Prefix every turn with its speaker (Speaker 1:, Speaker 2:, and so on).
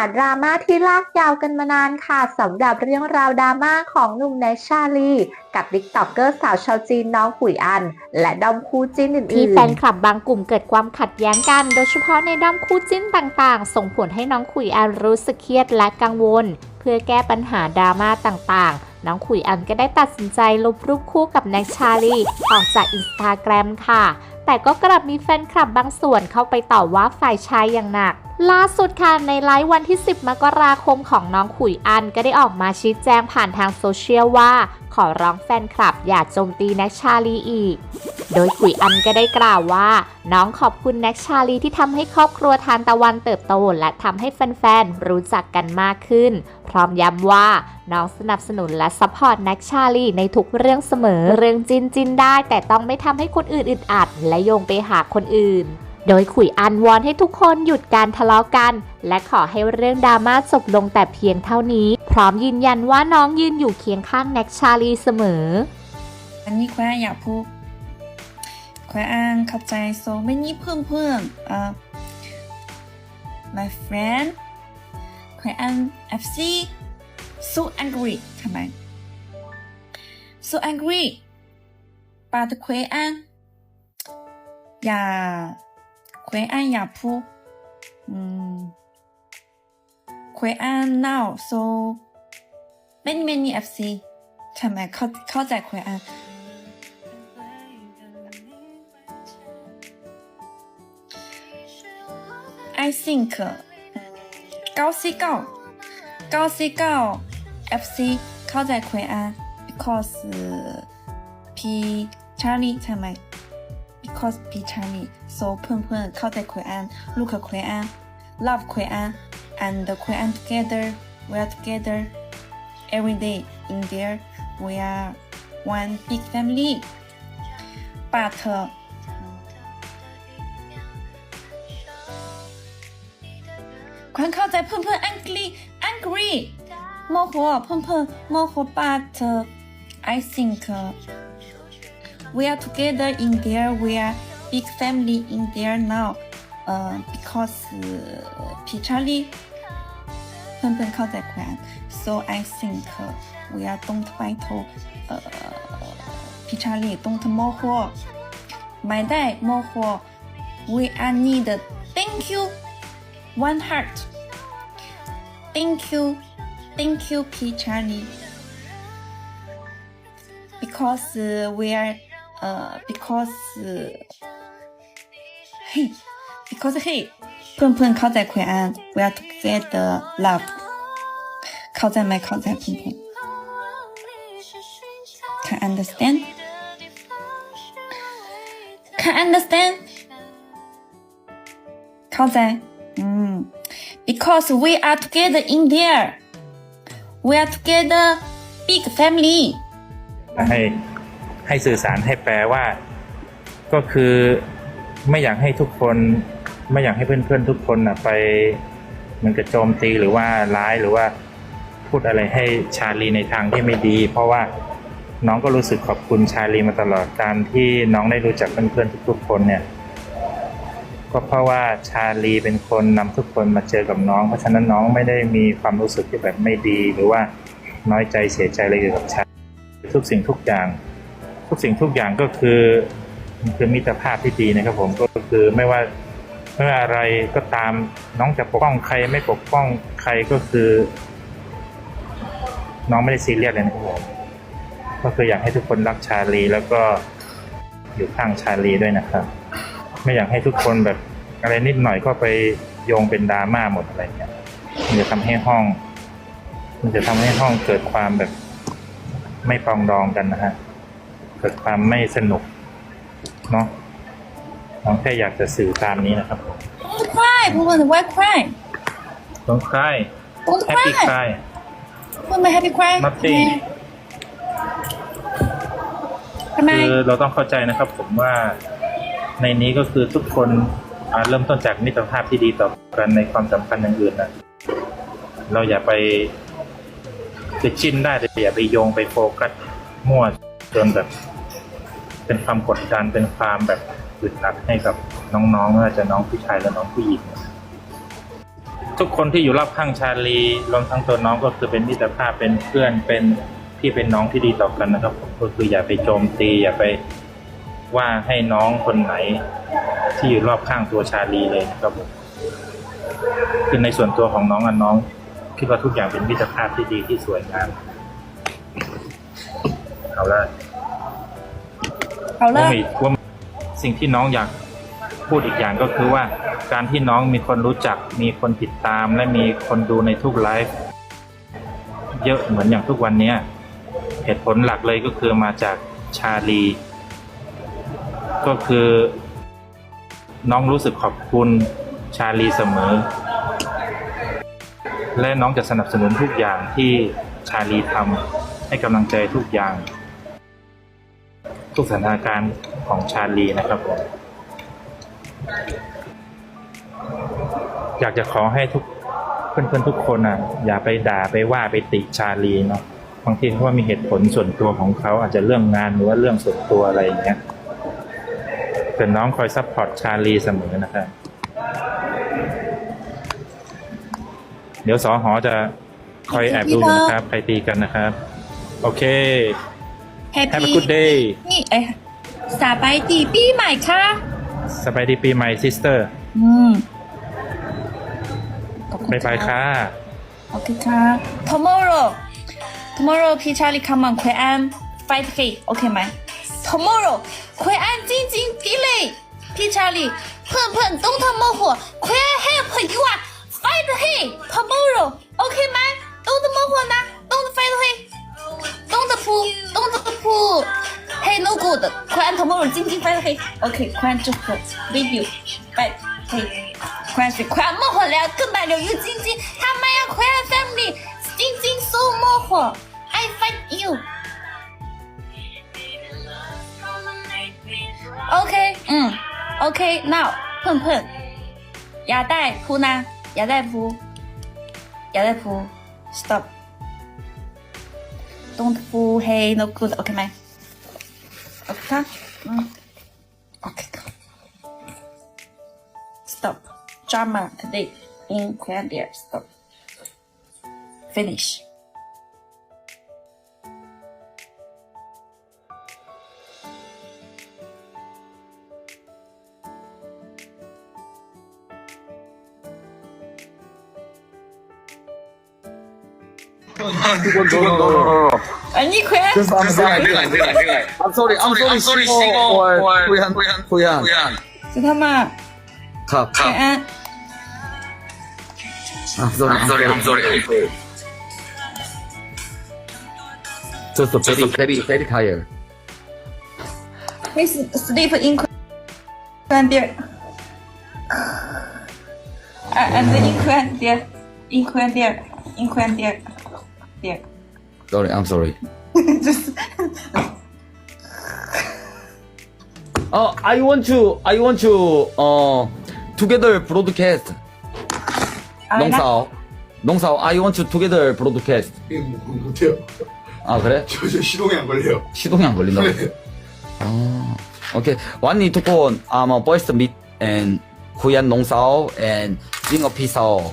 Speaker 1: าดราม่าที่ลากยาวกันมานานค่ะสำหรับเรื่องราวดราม่าของหนุ่มแนชชาลี กับดิกต็อกเกอร์สาวชาวจีนน้องขุยอัน และดอมคู่จิ้นอื่นๆ
Speaker 2: ที่แฟนคลับบางกลุ่มเกิดความขัดแย้งกัน โดยเฉพาะในด้อมคู่จิ้นต่างๆ ส่งผลให้น้องขุยอันรู้สึกเครียดและกังวล เพื่อแก้ปัญหาดราม่าต่างๆน้องขุยอันก็ได้ตัดสินใจลบรูปคู่กับแน็กชาลี ออกจากอินสตาแกรมค่ะ แต่ก็กลับมีแฟนคลับบางส่วนเข้าไปต่อว่าฝ่ายชายอย่างหนักล่าสุดค่ะในไลฟ์วันที่ 10 มกราคมของน้องขุยอันก็ได้ออกมาชี้แจงผ่านทางโซเชียลว่า อร้องแฟนคลับอย่าโจมตีแน็กชาลีอีก โดยขุยอันก็ได้กล่าวว่า น้องขอบคุณแน็กชาลีที่ทำให้ครอบครัวทานตะวันเติบโต และทำให้แฟนๆ รู้จักกันมากขึ้น พร้อมย้ำว่าน้องสนับสนุนและซัพพอร์ตแน็กชาลีในทุกเรื่องเสมอ เรื่องจินจินได้แต่ต้องไม่ทำให้คนอื่นอึดอัด และโยงไปหาคนอื่น โดยขุยอันวอนให้ทุกคนหยุดการทะเลาะกัน และขอให้เรื่องดราม่าจบลงแต่เพียงเท่านี้ พร้อมยืนยันว่าน้องยืนอยู่เคียงข้างแน็กชาลีเสมอ
Speaker 3: อันนี้แควอยากพูดแควอ่านเข้าใจ so many เพื่อนเพื่อนเอ่อ my friend แควอ่าน FC so angry ทำไม so angry but แควอ่านอย่า แควอ่านอย่าพูดอืมแควอ่าน now so many many FC ทำไมเข้าเข้าใจแควอ่าน I think 高 C 高高 C 高 FC เข้าใจควยอัน because P Charlie ใช่ ไหม because P Charlie so เพื่อนเพื่อนๆเข้าใจควยอัน look ควยอัน love ควยอัน and ควยอัน together we are together every day in there we are one big family but ความเข้าใจเพื่อนเพื่อน angry angry โมโหเพื่อนเพื่อนโมโห but I think we are together in there we are big family in there now uh, because p Charlie เพื่อนเพื่อนเข้าใจแขวน so I think we are don't fight เอ่อ p Charlie don't โมโหไม่ได้โมโห we are need thank you one heart. Thank you, thank you, P. Charlie. Because uh, we are, uh, because, uh, hey, because hey, เพื่อนเพื่อนๆเข้าใจคุยอัน we are together love เข้าใจไหมเข้าใจเพื่อนเพื่อน can understand can understand เข้าใจ อืม because we are together in there we are together big family
Speaker 4: ให้ ให้สื่อสารให้แปลว่า ก็คือไม่อยากให้ทุกคน ไม่อยากให้เพื่อนๆทุกคนนะไปมันกระโจมตีหรือว่าร้ายหรือว่าพูดอะไรให้ชาลีในทางที่ไม่ดี เพราะว่าน้องก็รู้สึกขอบคุณชาลีมาตลอดการที่น้องได้รู้จักเพื่อนๆทุกๆคนเนี่ยก็เพราะว่าชาลีเป็นคนนำทุกคนมาเจอกับน้อง เพราะฉะนั้นน้องไม่ได้มีความรู้สึกที่แบบไม่ดี หรือว่าน้อยใจเสียใจอะไรเกี่ยวกับชาทุกสิ่งทุกอย่าง ทุกสิ่งทุกอย่างก็คือคือมิตรภาพที่ดีนะครับ ผมก็คือไม่ว่าไม่ว่าอะไรก็ตามน้องจะปกป้องใครไม่ปกป้องใครก็คือ น้องไม่ได้ซีเรียสเลยนะครับผมก็คืออยากให้ทุกคนรักชาลีแล้วก็อยู่ข้างชาลีด้วยนะครับ ไม่อยากให้ทุกคนแบบอะไรนิดหน่อยก็ไปโยงเป็นดราม่าหมดอะไรเงี้ยมันจะทำให้ห้อง มันจะทำให้ห้องเกิดความแบบไม่ปองดองกันนะฮะ เกิดความไม่สนุกเนาะน้องแค่อยากจะสื่อตามนี้นะครับผม
Speaker 3: don't cry เพื่อนเพื่อน why cry
Speaker 4: ต้องคลาย
Speaker 3: don't
Speaker 4: แฮปปี้
Speaker 3: cry
Speaker 4: คลาย
Speaker 3: เพื่อนไม่ happy cry
Speaker 4: Nothing
Speaker 3: ทำไม
Speaker 4: คือเราต้องเข้าใจนะครับ ผมว่าในนี้ก็คือทุกคนอ่าเริ่มต้นจากมิตรภาพที่ดีต่อกันในความสัมพันธ์อย่างอื่นนะเราอย่าไปไปจิ้นได้แต่อย่าไปโยงไปโฟกัสมั่วจนแบบ เป็นความกดดันเป็นความแบบอึดอัดให้กับน้องๆไม่ว่าจะน้องผู้ชายและน้องผู้หญิงทุกคนที่อยู่รอบข้างชาลีรวมทั้งตัวน้องก็คือเป็นมิตรภาพเป็นเพื่อนเป็นพี่เป็นน้องที่ดีต่อกันนะครับก็คืออย่าไปโจมตี อย่าไปว่าให้น้องคนไหน ที่อยู่รอบข้างตัวชาลีเลยนะครับผมคือในส่วนตัวของน้องอันน้องคิดว่าทุกอย่างเป็นมิตรภาพที่ดีที่สวยงามเอาละ
Speaker 3: 好
Speaker 4: ว่า
Speaker 3: 了
Speaker 4: มีว่าสิ่งที่น้องอยากพูดอีกอย่างก็คือว่า การที่น้องมีคนรู้จัก มีคนติดตามและมีคนดูในทุกไลฟ์เยอะเหมือนอย่างทุกวันเนี้ยเหตุผลหลักเลยก็คือมาจากชาลี ก็คือ น้องรู้สึกขอบคุณชาลีเสมอ และน้องจะสนับสนุนทุกอย่างที่ชาลีทำให้กำลังใจทุกอย่าง ทุกสถานการณ์ของชาลีนะครับผมอยากจะขอให้ทุกเพื่อนๆทุกคนอะ อย่าไปด่าไปว่าไปติชาลีเนาะบางทีเพราะว่ามีเหตุผลส่วนตัวของเขาอาจจะเรื่องงานหรือว่าเรื่องส่วนตัวอะไรอย่างเงี้ยแต่น้องคอยซัพพอร์ตชาลีเสมอนะครับเดี๋ยวสอหอจะคอยแอบดูนะครับใครตีกันนะครับ โอเค Happy Have a good day
Speaker 3: นี่เอ้ยสบายดีปีใหม่ค่ะ
Speaker 4: สบายดีปีใหม่ sister อื
Speaker 3: มขอบคุณ
Speaker 4: บายบายค่ะ
Speaker 3: โอเคค่ะ tomorrow tomorrow พี่ชาลีคำมังควยแอัน 5k โอเคไหม tomorrow ควยแอมจริงจริงดีเลยพี่ชาลีเพื่อนเพื่อนต้องทำโมโหควยแอมให้เพื่อนอยู่อะ 5k tomorrow โอเคไหมต้องทำโมโหนะ pool. Don't do. Hey, no good. Cry tomorrow. Jing Jing fight. Hey, okay. Cry just leave you. Bye. Hey, cry. Cry family. family，晶晶 so 莫火，I fight you。OK，嗯，OK，now，碰碰，雅黛扑呢？雅黛扑，雅黛扑，stop。Don't pull hey no good OK ไหม OK ค่ะอืม OK ค่ะ stop drama today in Korean there stop finish 哎，你可
Speaker 5: 以。I'm sorry, I'm sorry, I'm sorry, 西
Speaker 6: 贡，
Speaker 5: 我惠安，惠安，惠
Speaker 6: 安，惠安。
Speaker 3: 是他妈。
Speaker 5: 他他。惠
Speaker 3: 安。
Speaker 5: I'm sorry,
Speaker 6: I'm sorry, I'm sorry.
Speaker 3: Sleep in Quandir. Ah, in in in Here.
Speaker 5: Sorry, I'm sorry.
Speaker 3: Just.
Speaker 5: 어, I want to, I want to, 어, together broadcast. 농사오. 농사오, I want to together broadcast.
Speaker 6: 이거 뭐, 못해요.
Speaker 5: 아, 그래?
Speaker 6: 저, 저 시동이 안 걸려요.
Speaker 5: 시동이 안 걸린다고. 아, 오케이. 완니 토콘, 아마, 벌스 및, and, 후얀 농사오, and, 징어피사오.